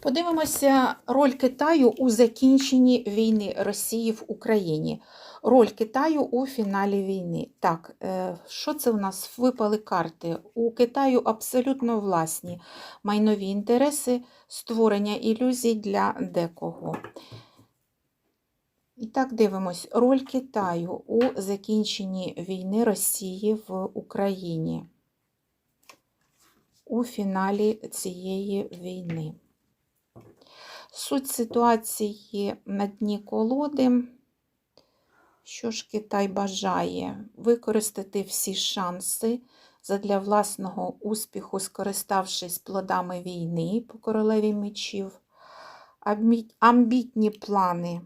Подивимося роль Китаю у закінченні війни Росії в Україні. Роль Китаю у фіналі війни. Так, е, що це у нас випали карти? У Китаю абсолютно власні майнові інтереси, створення ілюзій для декого. І так дивимось. Роль Китаю у закінченні війни Росії в Україні. У фіналі цієї війни. Суть ситуації на дні колоди. Що ж Китай бажає? Використати всі шанси задля власного успіху, скориставшись плодами війни по королеві мечів, амбітні плани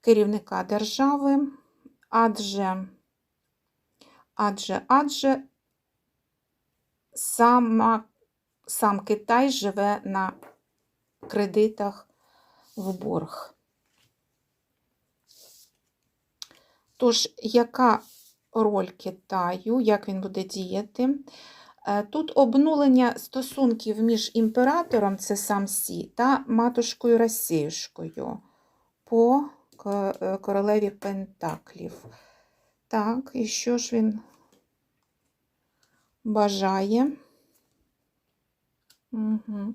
керівника держави, адже, адже, адже сама, сам Китай живе на кредитах в борг. Тож, яка роль Китаю, як він буде діяти? Е, Тут обнулення стосунків між імператором, це сам Сі, та матушкою Росіюшкою по е, королеві Пентаклів. Так, і що ж він бажає? Угу.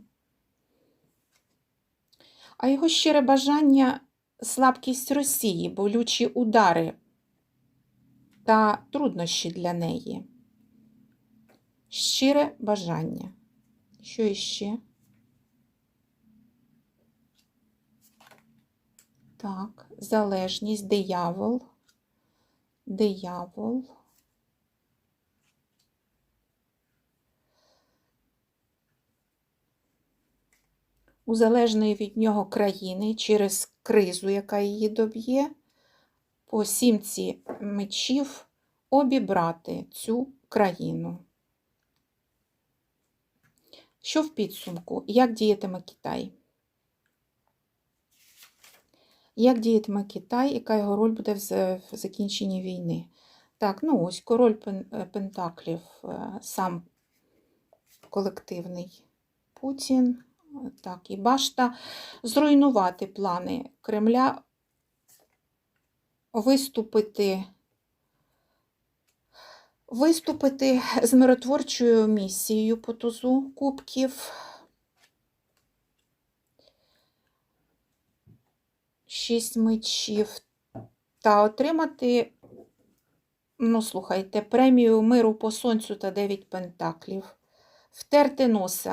А його щире бажання слабкість Росії, болючі удари та труднощі для неї. Щире бажання. Що іще? Так, залежність, диявол. Диявол. У залежної від нього країни через кризу, яка її доб'є, по сімці мечів обібрати цю країну. Що в підсумку? Як діятиме Китай? Як діятиме Китай, яка його роль буде в закінченні війни? Так, ну ось король Пентаклів, е, сам колективний Путін. Так, і башта зруйнувати плани Кремля, виступити, виступити з миротворчою місією по тузу кубків. Шість мечів. Та отримати, ну, слухайте, премію миру по сонцю та дев'ять пентаклів. Втерти носа